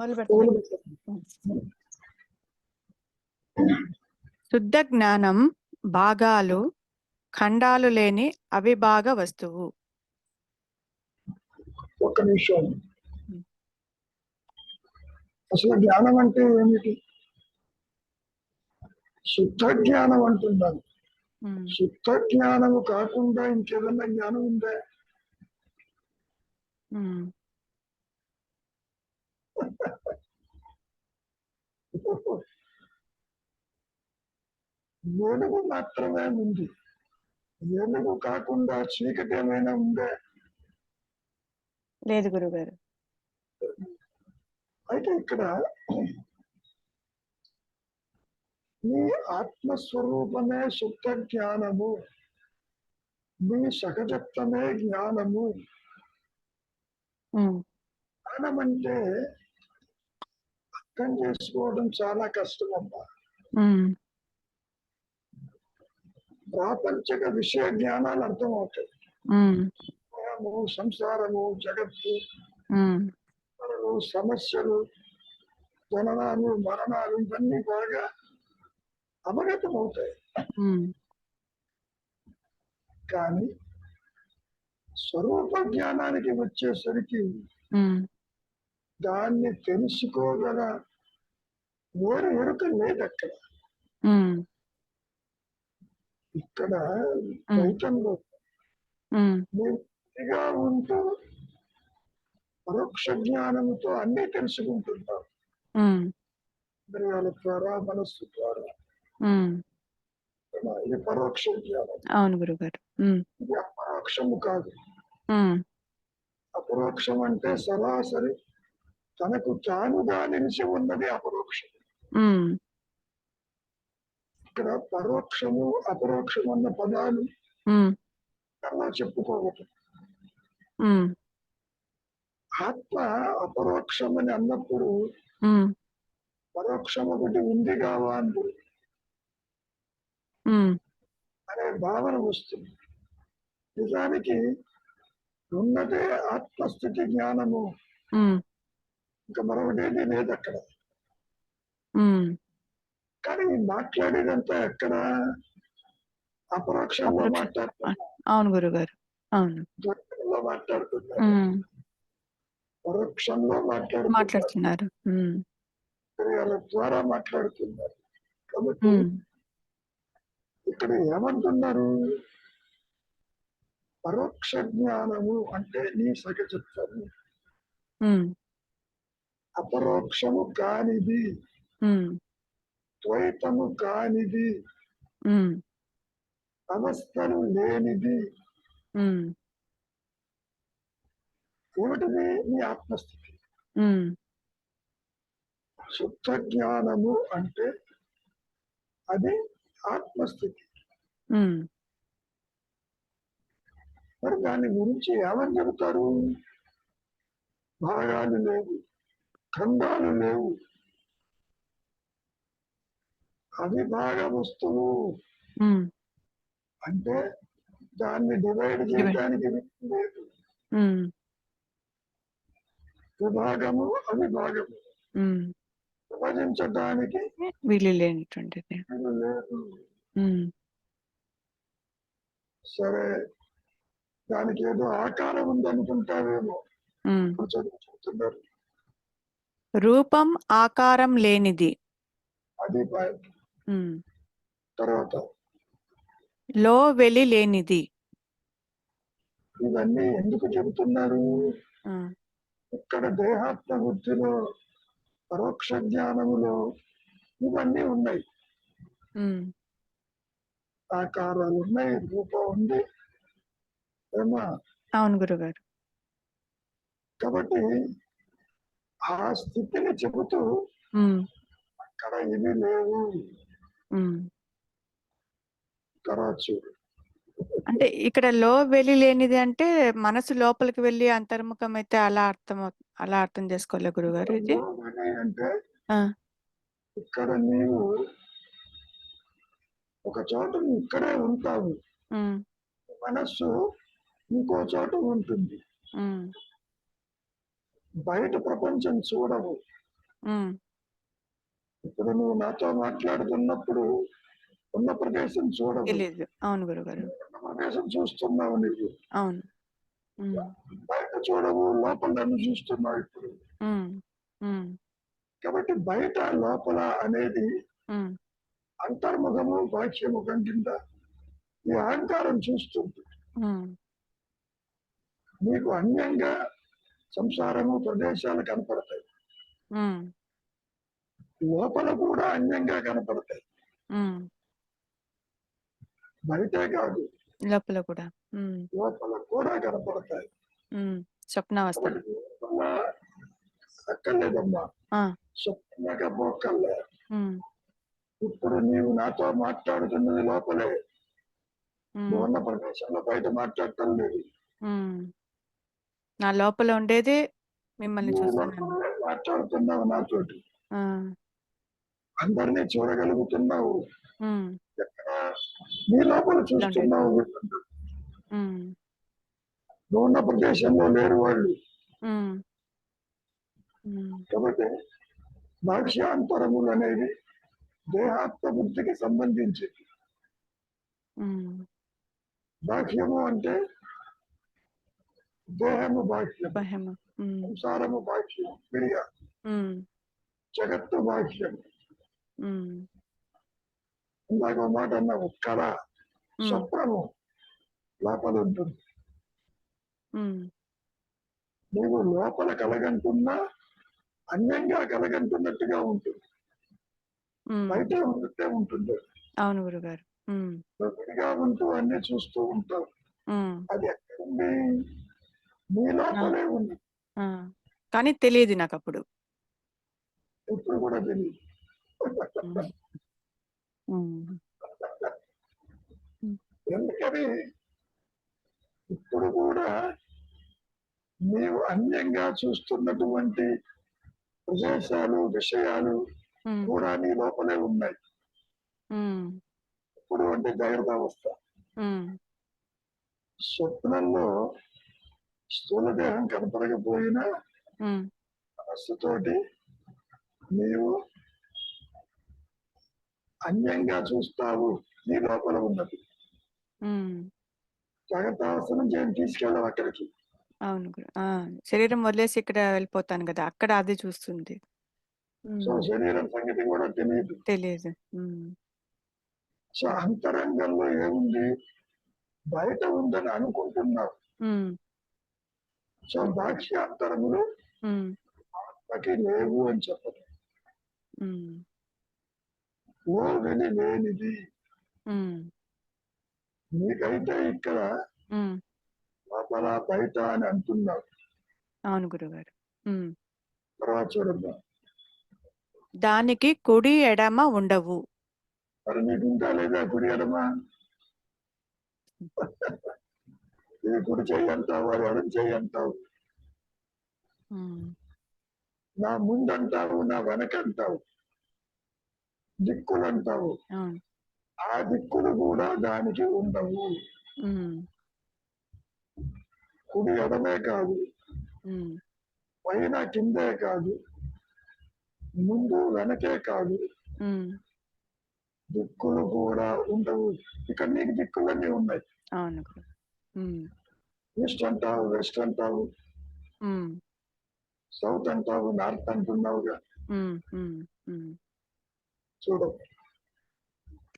మొదలు పూలు పెడతాను శుద్ధ జ్ఞానం భాగాలు ఖండాలు లేని అవిభాగ వస్తువు. ఒక్క నిమిషం. అసలు జ్ఞానం అంటే ఏమిటి? శుద్ధ జ్ఞానం అంటున్నాను ఉమ్, శుద్ధ జ్ఞానము కాకుండా ఇంకేదన్నా జ్ఞానం ఉందా? వెలుగు మాత్రమే ఉంది. వెలుగు కాకుండా చీకటి ఏమైనా ఉందా? లేదు గురుగారు. అయితే ఇక్కడ నీ ఆత్మస్వరూపమే శుద్ధ జ్ఞానము. నీ సహజత్వమే జ్ఞానము. జ్ఞానం అంటే అర్థం చేసుకోవడం చాలా కష్టం అమ్మా ఉమ్, ప్రాపంచక విషయ జ్ఞానాలు అర్థమవుతాయి. ఉమ్, భయము, సంసారము జగత్తు సమస్యలు జననాలు మరణాలు ఇవన్నీ బాగా అవగతం అవుతాయి కానీ స్వరూప జ్ఞానానికి వచ్చేసరికి దాన్ని తెలుసుకోగల వేరు ఎరుక లేదు అక్కడ ఉమ్, ఇక్కడ ఉమ్, పూర్తిగా ఉంటూ పరోక్ష జ్ఞానముతో అన్ని తెలుసుకుంటున్నాం ఇంద్రియాల ద్వారా మనస్సు ద్వారా. ఇది పరోక్ష జ్ఞానం. అవును గురుగారు. ఇది అపరోక్షము కాదు. అపరోక్షం అంటే సరాసరి తనకు తానుగా నిలిచి ఉన్నది అపరోక్షం. ఇక్కడ పరోక్షము అపరోక్షం అన్న పదాలు అలా చెప్పుకోవటం ఆత్మ అపరోక్షం అని అన్నప్పుడు పరోక్షం ఒకటి ఉంది కావా అనే భావన వస్తుంది. నిజానికి ఉన్నదే ఆత్మస్థితి జ్ఞానము. ఇంకా మరొకటేది లేదు అక్కడ. కానీ మాట్లాడేదంతా ఎక్కడ అపరోక్షంలో అపరోక్షం. మాట్లాడుతున్నారు. అవును గురుగారు. అవును. మాట్లాడుతున్నారు. పరోక్షంలో మాట్లాడుతున్నారు. మాట్లాడుతున్నారు. ద్వారా మాట్లాడుతున్నారు. కాబట్టి ఇక్కడ ఏమంటున్నారు? పరోక్ష జ్ఞానము అంటే నీ సహజత్వము. ఉమ్, అపరోక్షము కానిది. ద్వైతము కానిది. ఉమ్, అవస్థలు లేనిది. ఏమిటిది నీ ఆత్మస్థితి. శుద్ధ జ్ఞానము అంటే అది ఆత్మస్థితి. మరి దాని గురించి ఏమని చెబుతారు? భాగాలు లేవు ఖండాలు లేవు. అవిభాగ వస్తువు. ఉమ్, అంటే దాన్ని డివైడ్ చేయడానికి విభాగము అవిభాగము. విభజించడానికి వీలు లేనటువంటిది. సరే దానికి ఏదో ఆకారం ఉందనుకుంటావేమో. చెప్తున్నారు. రూపం ఆకారం లేనిది. అది తర్వాత లో వెలి లేనిది ఇవన్నీ ఎందుకు చెబుతున్నారు? ఇక్కడ దేహాత్మ బుద్ధిలో పరోక్ష జ్ఞానములో ఇవన్నీ ఉన్నాయి. ఆకారాలు ఉన్నాయి రూపం ఉంది. ఏమా? అవును గురుగారు. కాబట్టి ఆ స్థితిని చెబుతూ అక్కడ ఇవి లేవు. అంటే ఇక్కడ లో వెలి లేనిది అంటే మనసు లోపలికి వెళ్ళి అంతర్ముఖం అయితే అలా అర్థం అలా అర్థం చేసుకోలే గురుగారు ఇది? లోబడి అంటే ఆ, ఇక్కడ నీవు ఒక చోట ఇక్కడే ఉంటావు మనస్సు ఇంకో చోట ఉంటుంది. బయట ప్రపంచం చూడవు. ఇప్పుడు నువ్వు నాతో మాట్లాడుతున్నప్పుడు ఉన్న ప్రదేశం చూడవు. తెలీదు. అవును గురుగారు. ప్రదేశం చూస్తున్నావు నువ్వు అవును. బయట చూడవు లోపల నన్ను చూస్తున్నావు ఇప్పుడు. కాబట్టి బయట లోపల అనేది అంతర్ముఖము బాహ్యముఖం కింద ఈ అహంకారం చూస్తుంది నీకు అన్యంగా సంసారము ప్రదేశాలు కనపడతాయి. లోపల కూడా అన్యంగా కనపడతాయి. బయటే కాదు. లోపల కూడా. లోపల కూడా కనపడతాయి. లోపల అక్కర్లేదమ్మా. స్వప్నగా ఇప్పుడు నీవు నాతో మాట్లాడుతున్నది లోపలే. ఉన్న ప్రదేశంలో బయట మాట్లాడటం లేదు. నా లోపల ఉండేది మిమ్మల్ని చూస్తున్నాను మాట్లాడుతున్నావు నాతోటి. అందరినీ చూడగలుగుతున్నావు. నీ లోపల చూస్తున్నావు నువ్వు ఉన్న ప్రదేశంలో లేరు వాళ్ళు. కాబట్టి భాష్యాంతరములు అనేవి దేహాత్మ బుద్ధికి సంబంధించింది ఉమ్. బాహ్యము అంటే దేహము బాహ్యం. సంసారము బాహ్యం. క్రియ. జగత్తు బాహ్యం. ఉమ్, ఇందాక ఒక మాట అన్నావు కళ స్వప్నము లోపల ఉంటుంది. ఉమ్, నీవు లోపల కలగంటున్నా అన్యంగా కలగంటున్నట్టుగా ఉంటుంది. బయట ఉన్నట్టే ఉంటుంది. అవును గురుగారు. నువ్వు విడిగా ఉంటూ అన్ని చూస్తూ ఉంటావు. అది ఎక్కడుంది నీ లోపలే ఉంది. కానీ తెలియదు నాకు అప్పుడు ఇప్పుడు కూడా తెలియదు. ఎందుకని? ఇప్పుడు కూడా నీవు అన్యంగా చూస్తున్నటువంటి ప్రదేశాలు విషయాలు కూడా నీ లోపలే ఉన్నాయి. ఉమ్, ఇప్పుడు అంటే జాగ్రత్త అవస్థ ఉమ్, స్వప్నంలో స్థూల దేహం కనపడకపోయినా ఉమ్, మనస్సుతోటి నీవు అన్యంగా చూస్తావు నీ లోపల ఉన్నది. జాగ్రత్త అవస్థ నుంచి ఏం తీసుకెళ్ళావు అక్కడికి. అవును శరీరం వదిలేసి ఇక్కడ వెళ్ళిపోతాను కదా అక్కడ అది చూస్తుంది. సో శరీరం సంగతి కూడా తెలియదు తెలియదు సో అంతరంగంలో ఏముంది? బయట ఉందని అనుకుంటున్నావు. ఉమ్, సో ఉమ్, ఆత్మకి లేవు అని చెప్పదు. వెలి లేనిది నీకైతే ఇక్కడ. లోపల బయట అని అంటున్నావు అవును గురుగారు. తర్వాత చూడద్దాం? దానికి కుడి ఎడమ ఉండవు. మరి నీకు ఇంకా లేదా కుడి ఎడమా? ఇది కుడి చేయి అంటావు అది ఎడం చేయి అంటావు. నా ముందంటావు నా వెనక అంటావు దిక్కులు అంటావు ఆ దిక్కులు కూడా దానికి ఉండవు. కుడి ఎడమే కాదు. పైన కిందే కాదు. ముందు వెనకే కాదు. దిక్కులు కూడా ఉండవు. ఇక్కడ నీకు దిక్కులన్నీ ఉన్నాయి. ఈస్ట్ అంటావు వెస్ట్ అంటావు. సౌత్ అంటావు నార్త్ అంటున్నావుగా. చూడు.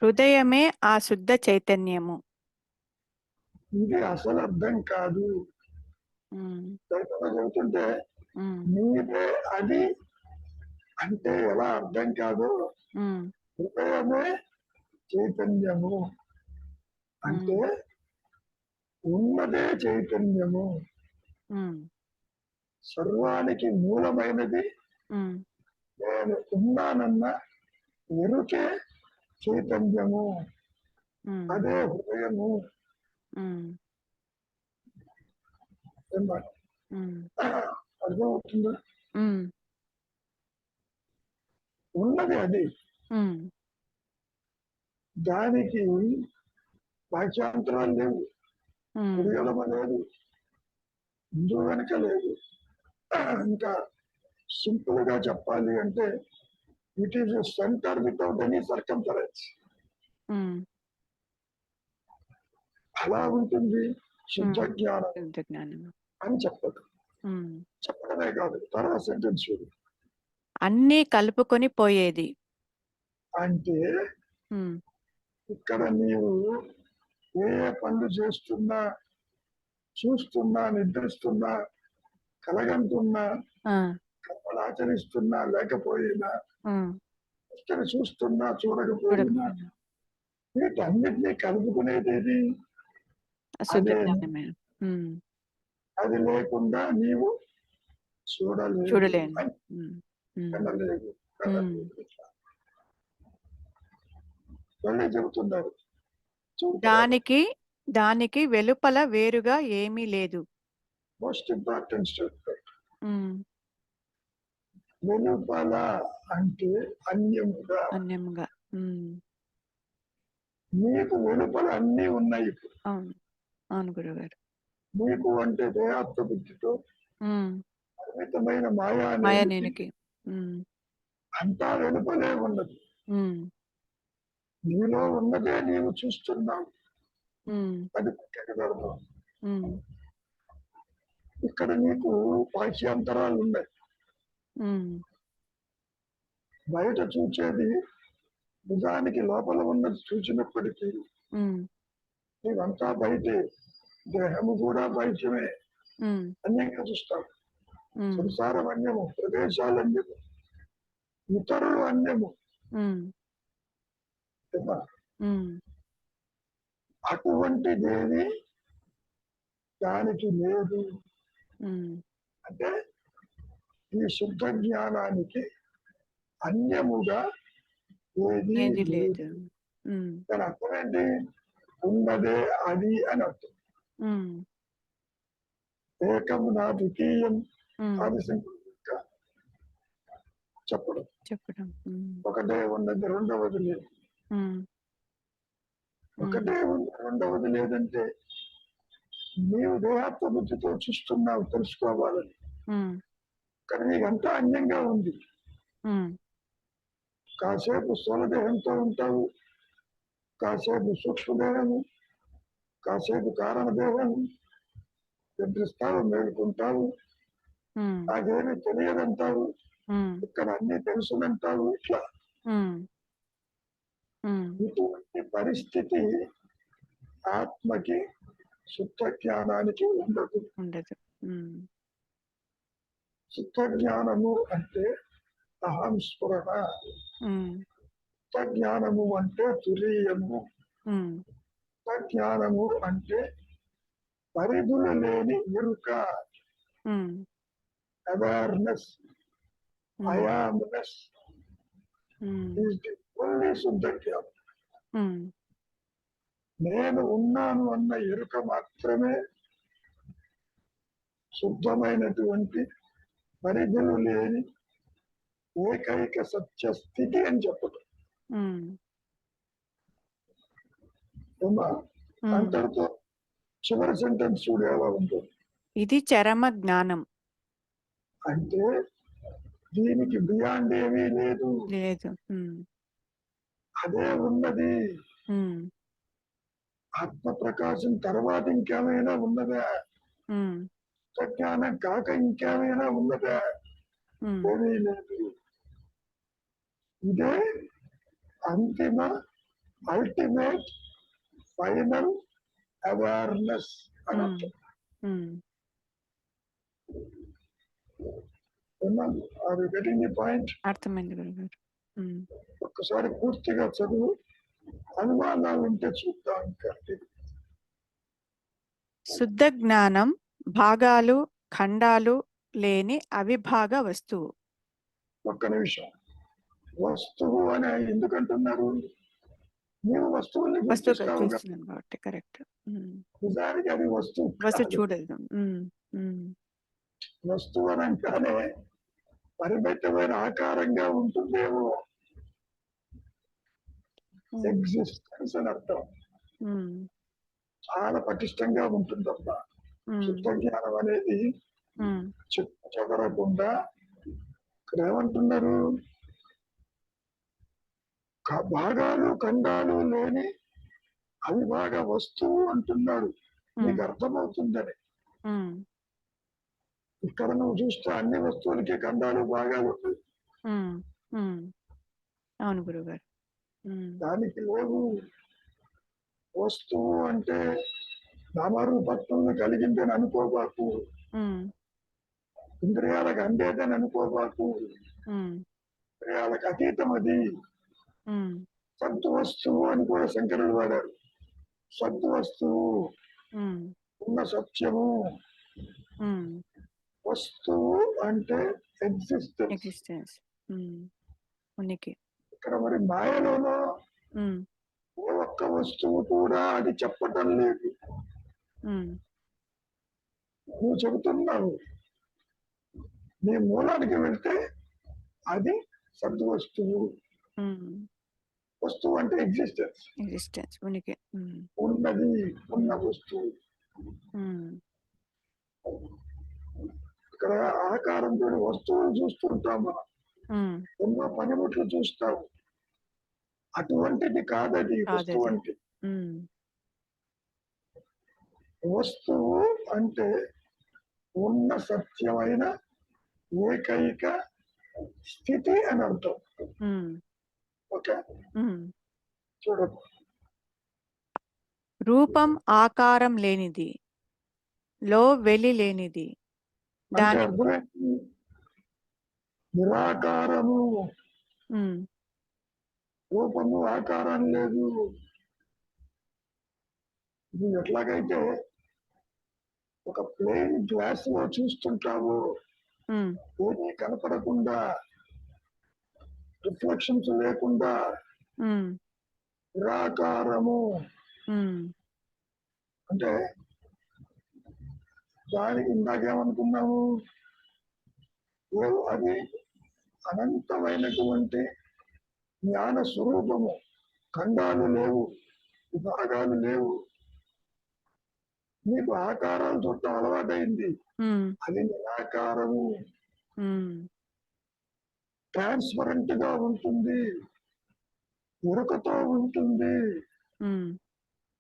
హృదయమే ఆ శుద్ధ చైతన్యము. ఇది అసలు అర్థం కాదు. చెబుతుంటే నీవే అది అంటే ఎలా అర్థం కాదు? హృదయమే చైతన్యము. అంటే ఉన్నదే చైతన్యము. సర్వానికి మూలమైనది నేను ఉన్నానన్న ఎరుకే చైతన్యము అదే హృదయము అర్థమవుతుందా ఉన్నది అది దానికి వాక్యాంతరాలు లేవు కుడిగలమ లేదు ముందు వెనక లేదు ఇంకా సింపుల్గా చెప్పాలి అంటే it is centre without any circumference um, అలా ఉంటుంది శుద్ధ Hmm. జ్ఞానం అని చెప్పదు. ఉమ్. చెప్పడమే కాదు తర్వాత సెంటెన్స్ అన్నీ కలుపుకొని పోయేది. అంటే ఇక్కడ నీవు ఏ పనులు చేస్తున్నా చూస్తున్నా నిద్రిస్తున్నా కలగంటున్నా కర్మలు ఆచరిస్తున్నా లేకపోయినా ఇక్కడ చూస్తున్నా చూడకపోయినా. వీటన్నిటినీ కలుపుకునేది అదే. లేకుండా నీవు చూడలేను. వాళ్ళే చెబుతున్నారు. దానికి దానికి వెలుపల వేరుగా ఏమీ లేదు. మోస్ట్ ఇంపార్టెంట్ స్టేట్మెంట్ ఉమ్, వెలుపల అంటే అన్యముగా. అన్యముగా. ఉమ్, నీకు వెలుపల అన్ని ఉన్నాయి ఇప్పుడు. అవును. అవును గురుగారు నీకు అంటే దేహాత్మ బుద్ధితో ఉమ్, పరిమితమైన మాయా అనేది మాయనేనికి ఉమ్, అంతా వెలుపలే ఉన్నది. నీలో ఉన్నదే నీవు చూస్తున్నావు అది ఉమ్, ఇక్కడ నీకు బాహ్యాంతరాలు ఉన్నాయి. బయట చూచేది నిజానికి లోపల ఉన్నది చూసినప్పటికీ ఉమ్, నీవంతా బయటే దేహము కూడా బయటమే అన్యంగా చూస్తావు ఉమ్, సంసారం అన్యము ప్రదేశాలు అన్యము. ఇతరులు అన్యము కదా? ఉమ్, అటువంటిదేది దానికి లేదు. అంటే ఈ శుద్ధ జ్ఞానానికి అన్యముగా ఏది లేదు. దాని అర్థం ఏంటి? ఉన్నదే అది అని అర్థం. ఉమ్, ఏకం నా ద్వితీయం అది చెప్పడం. చెప్పడం. ఒకటే ఉన్నది రెండవది లేదు. ఒకటే ఉంది రెండవది లేదంటే నీవు దేహాత్మ బుద్ధితో చూస్తున్నావు తెలుసుకోవాలని. కానీ నీకంతా అన్యంగా ఉంది. కాసేపు స్థూలదేహంతో ఉంటావు కాసేపు సూక్ష్మదేహము కాసేపు కారణదేహము నిద్రిస్తావు మేలుకుంటావు. నాకేమీ తెలియదంటావు. ఇక్కడ అన్ని తెలుసునంటావు. ఇట్లా. ఇటువంటి పరిస్థితి ఆత్మకి శుద్ధ జ్ఞానానికి ఉండదు. ఉండదు శుద్ధ జ్ఞానము అంటే అహం స్ఫురణ శుద్ధ జ్ఞానము అంటే తురీయము. శుద్ధ జ్ఞానము అంటే పరిధులు లేని ఎరుక. Awareness I amness um, is the only శుద్ధ జ్ఞానం నేను ఉన్నాను అన్న ఎరుక మాత్రమే శుద్ధమైనటువంటి పరిధులు లేని ఏకైక సత్య స్థితి అని? ఉమ్. అంతటితో చివరి సెంటెన్స్ చూడు ఎలా ఉంటుంది ఇది చరమ జ్ఞానం. అంటే దీనికి బియాండ్ ఏమీ లేదు. లేదు. అదే ఉన్నది. ఆత్మ ప్రకాశం తర్వాత ఇంకేమైనా ఉన్నదా? ఉమ్, జ్ఞానం కాక ఇంకేమైనా ఉన్నదా? ఉమ్, ఏమీ లేదు. ఇదే అంతిమ అల్టిమేట్ ఫైనల్ అవేర్నెస్ అని పాయింట్? అర్థమైంది గురుగారు. ఒక్కసారి పూర్తిగా చదువు. అనుమానాలు ఉంటే చూద్దాం. శుద్ధ జ్ఞానం భాగాలు ఖండాలు లేని అవిభాగ వస్తువు. ఒక్క నిమిషం. వస్తువు అని ఎందుకంటున్నారు? నీవు వస్తువుల్ని వస్తువు గుర్తిస్తావు కదా. చూస్తున్నాను కాబట్టి కరెక్ట్. నిజానికి అది వస్తువు వస్తువు. చూడదు వస్తువు అని అంటానే పరిమితమైన ఆకారంగా ఉంటుందేమో? ఎగ్జిస్టెన్స్ అని అర్థం. చాలా పటిష్టంగా ఉంటుందమ్మా ఉమ్, శుద్ధ జ్ఞానం అనేది ఉమ్, చె- చెదరకుండా ఇక్కడ ఏమంటున్నారు భాగాలు ఖండాలు లేని అవిభాగ వస్తువు అంటున్నాడు. నీకు అర్థమవుతుందని. ఇక్కడ నువ్వు చూస్తే అన్ని వస్తువులకి ఖండాలు భాగాలు ఉమ్, ఉమ్. అవును గురుగారు దానికి లేవు. వస్తువు అంటే నామరూపత్వం కలిగిందని అనుకోబాకు. ఇంద్రియాలకు అందేదని అనుకోబాకు. ఇంద్రియాలకు అతీతం అది ఉమ్, సత్తు వస్తువు అని కూడా శంకరుడు వాడారు. సత్తు వస్తువు ఉమ్, ఉన్న సత్యము. వస్తువు అంటే ఎగ్జిస్టెన్స్ ఇక్కడ మరి మాయలోనో ఒక్క వస్తువు కూడా అది చెప్పటం లేదు. నువ్వు చెబుతున్నావు. నీ మూలానికి వెళ్తే అది సద్దు వస్తువు. వస్తువు అంటే ఎగ్జిస్టెన్స్ ఎగ్జిస్టెన్స్ ఉనికి ఉన్నది ఉన్న వస్తువు. ఇక్కడ ఆకారంతో వస్తువులు చూస్తుంటాం మనం. ఎన్నో పనిముట్లు చూస్తావు అటువంటిది కాదది వస్తువు. అంటే వస్తువు అంటే ఉన్న సత్యమైన ఏకైక స్థితి అని అర్థం. ఓకే? ఉమ్. చూడు. రూపం ఆకారం లేనిది లో వెలి లేనిది. దాని నిరాకారము. రూపము ఆకారం లేదు. ఇది ఎట్లాగైతే ఒక ప్లేన్ గ్లాస్లో చూస్తుంటావు. ఉమ్, ఏమీ కనపడకుండా రిఫ్లెక్షన్స్ లేకుండా నిరాకారము. అంటే దానికి ఇందాకేమనుకున్నాము అది అనంతమైనటువంటి జ్ఞాన స్వరూపము ఖండాలు లేవు విభాగాలు లేవు. నీకు ఆకారాలు చూడటం అలవాటైంది. అది నిరాకారము. ట్రాన్స్పరెంట్గా ఉంటుంది. ఉరకతో ఉంటుంది.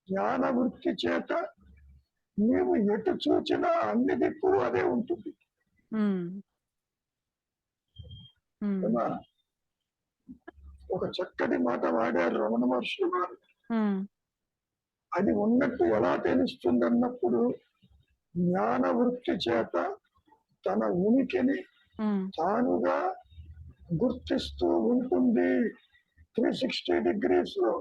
జ్ఞాన వృత్తి చేత నీవు ఎటు చూచినా అన్ని దిక్కులు అదే ఉంటుంది? ఒక చక్కటి మాట వాడారు రమణ మహర్షులు గారు. అది ఉన్నట్టు ఎలా తెలుస్తుంది అన్నప్పుడు జ్ఞాన వృత్తి చేత తన ఉనికిని తానుగా గుర్తిస్తూ ఉంటుంది. త్రీ సిక్స్టీ డిగ్రీస్లో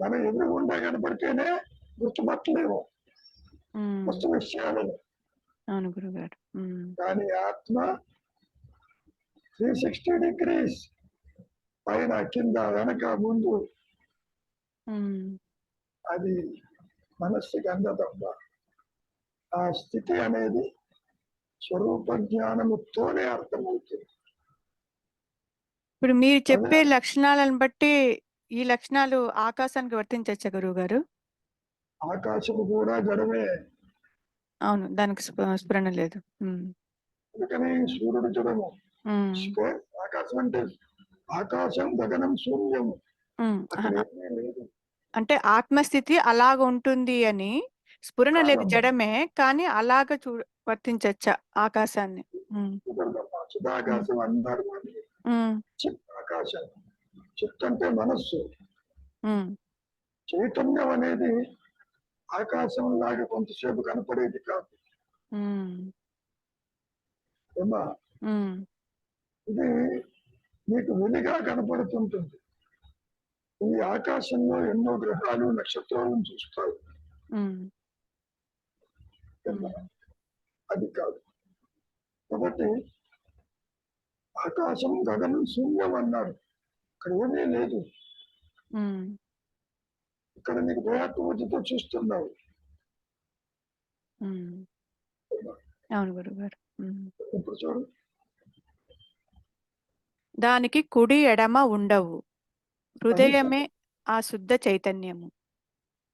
మన ఎదురుగుండా కనపడితేనే గుర్తుపట్టలేము. వస్తు విషయాలను అవును గురుగారు. కానీ ఆత్మ త్రీ సిక్స్టీ డిగ్రీస్ పైన కింద వెనక ముందు అది మనస్సుకి అందదబ్బ ఆ స్థితి అనేది స్వరూప జ్ఞానముతోనే అర్థమవుతుంది. ఇప్పుడు మీరు చెప్పే లక్షణాలను బట్టి ఈ లక్షణాలు ఆకాశానికి వర్తించచ్చా గురువు గారు ఆకాశము కూడా జడమే. అవును దానికి స్ఫు- స్ఫురణ లేదు. అందుకని సూర్యుడు జడము. ఆకాశం అంటే ఆకాశం గగనం శూన్యము లేదు. అంటే ఆత్మస్థితి అలాగ ఉంటుంది అని స్ఫురణ లేదు. జడమే కానీ అలాగ చూ వర్తించచ్చా ఆకాశాన్ని. చిదాకాశం అన్నారు ఆకాశం చిత్ అంటే మనస్సు. చైతన్యం అనేది ఆకాశం లాగా కొంతసేపు కనపడేది కాదు. ఇది నీకు వెలిగా కనపడుతుంటుంది. ఈ ఆకాశంలో ఎన్నో గ్రహాలు నక్షత్రాలను ఏమా? అది కాదు. కాబట్టి ఆకాశం గగనం శూన్యం అన్నారు. ఇక్కడ ఏమీ లేదు. ఇక్కడ నీకు దేహాత్మతితో చూస్తున్నావు. అవును? గురుగారు. ఇప్పుడు చూడు. దానికి కుడి ఎడమ ఉండవు. హృదయమే ఆ శుద్ధ చైతన్యము.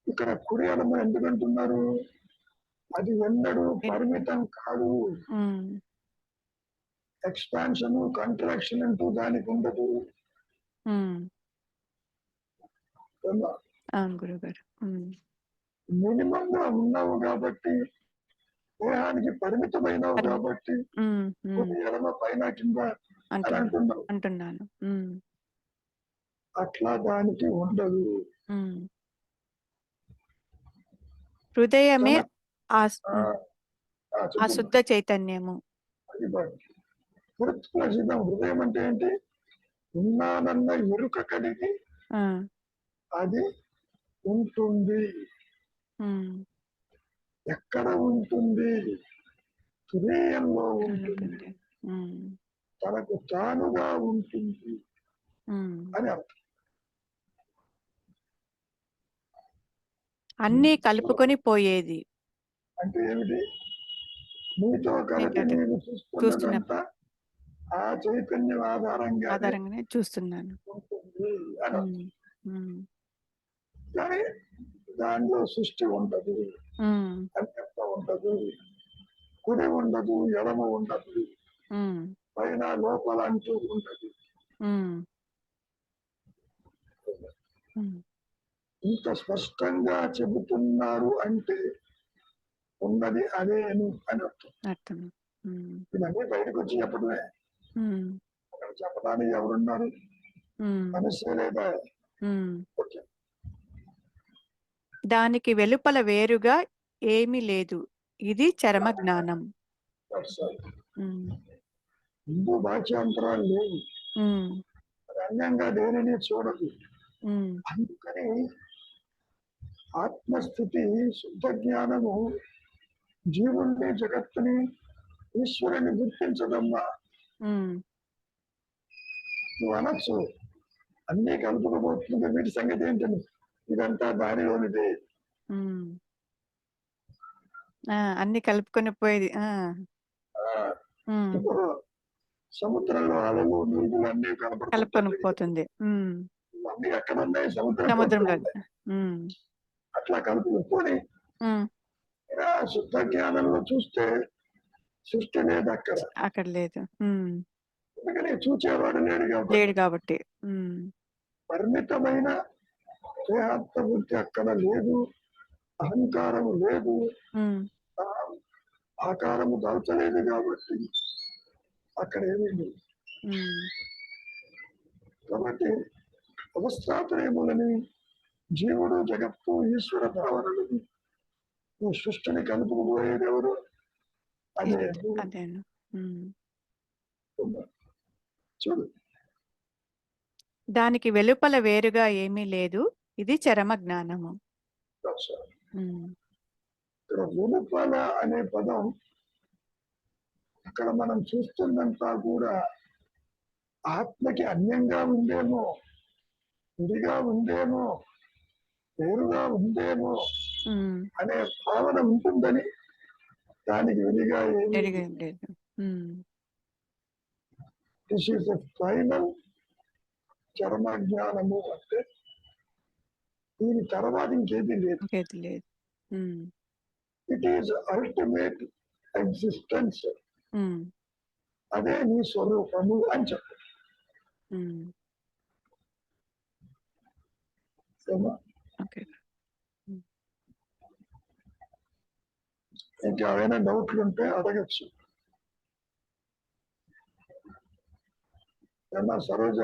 ఇక్కడ కుడి ఎడమ ఎందుకంటున్నారు అది ఎన్నడూ పరిమితం కాదు. ఎక్స్పాన్షన్ కంట్రాక్షన్ అంటూ దానికి ఉండదు. గురుగారు. మినిమం గా ఉన్నావు కాబట్టి దేహానికి పరిమితమైనవు పరిమి- కాబట్టి ఎడమ పైన కింద అంటున్నాను. అట్లా దానికి ఉండదు. హృదయమే ఆ. శుద్ధ. చైతన్యము. హృత్ప్రసిద్ధం హృదయం అంటే ఏంటి? ఉన్నానన్న ఎరుక కలిగి అది ఉంటుంది. ఎక్కడ ఉంటుంది? హృదయంలో ఉంటుంది. తనకు తానుగా ఉంటుంది. అని అర్థం. అన్నీ కలుపుకొని పోయేది. అంటే ఏమిటి? కలిపి నేను ఆ చైతన్యం ఆధారంగా ఆధారంగానే చూస్తున్నాను. కానీ దానిలో సృష్టి ఉండదు. అన్యత ఉండదు. కుడి ఉండదు ఎడమ ఉండదు. పైన లోపల అంటూ ఉండదు. ఇంత స్పష్టంగా చెబుతున్నారు అంటే ఉన్నది అదేను అని అర్థం. ఇవన్నీ బయటకు వచ్చి చెప్పడమే. అక్కడ చెప్పడానికి ఎవరున్నారు? మనసే లేదా? దానికి వెలుపల వేరుగా ఏమీ లేదు. ఇది చరమ జ్ఞానం. హిందూ భాషాంతరాలు లేవు. అది అన్యంగా దేనిని చూడదు. అందుకని ఆత్మస్థితి శుద్ధ జ్ఞానము జీవుణ్ణి జగత్తుని ఈశ్వరుని గుర్తించదమ్మా. నువ్వు అనొచ్చు. అన్నీ కలుపుకోబోతుంది వీటి సంగతి ఏంటని? ఇదంతా దానిలోనిదే అన్ని కలుపుకొని పోయేది ఇప్పుడు సముద్రంలో అలలు నీళ్ళు అన్నీ కలుపుకొని కనపడుతుంటాయి. పోతుంది ఉమ్, అన్నీ ఎక్కడ ఉన్నాయి? సముద్రం సముద్రంలో. అట్లా ఆ. శుద్ధ జ్ఞానంలో చూస్తే సృష్టి లేదు అక్కడ. అక్కడ లేదు. ఉమ్, అందుకని చూచేవాడు లేడు కాబట్టి. లేడు కాబట్టి. పరిమితమైన దేహాత్మ బుద్ధి అక్కడ లేదు. అహంకారం లేదు. ఆకారము దాల్చలేదు కాబట్టి అక్కడ ఏమీ లేదు. కాబట్టి అవస్థాత్రయములని జీవుడు జగత్తు ఈశ్వర భావనలని ఈ సృష్టిని కలుపుకుపోయేది ఎవరు అదే నువ్వు. చూడు. దానికి వెలుపల వేరుగా ఏమీ లేదు. ఇది చరమ జ్ఞానము. వెలుపల అనే పదం అక్కడ మనం చూస్తున్నంతా కూడా ఆత్మకి అన్యంగా ఉందేమో విడిగా ఉందేమో వేరుగా ఉందేమో అనే భావన ఉంటుందని దానికి విడిగా దిస్ ఈస్ ఫైనల్ చర్మ జ్ఞానము అంటే దీని తర్వాత ఇంకేది లేదు. ఇట్ ఈస్ అల్టిమేట్ ఎగ్జిస్టెన్స్ అదే నీ స్వరూపము అని చెప్పు. ఉమ్, ఏమా? ఓకే ఇంకా ఏమైనా డౌట్లు ఉంటే అడగచ్చు ఏమా సరోజ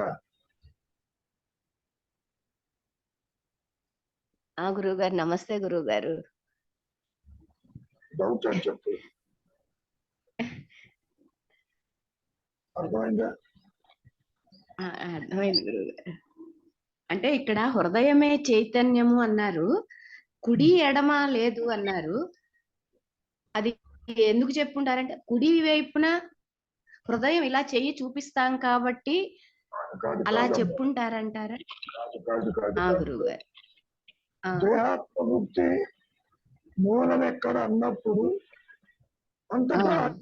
ఆ గురువుగారు నమస్తే గురువుగారు. డౌట్ అని చెప్పు. అర్థమైందా? అర్థమైంది గురువుగారు. అంటే ఇక్కడ హృదయమే చైతన్యము అన్నారు. కుడి ఎడమ లేదు అన్నారు. అది ఎందుకు చెప్పుంటారంటే కుడి వైపున హృదయం ఇలా చెయ్యి చూపిస్తాం కాబట్టి అలా చెప్పుంటారంటారా? మూలం ఎక్కడ అన్నప్పుడు అంతటా.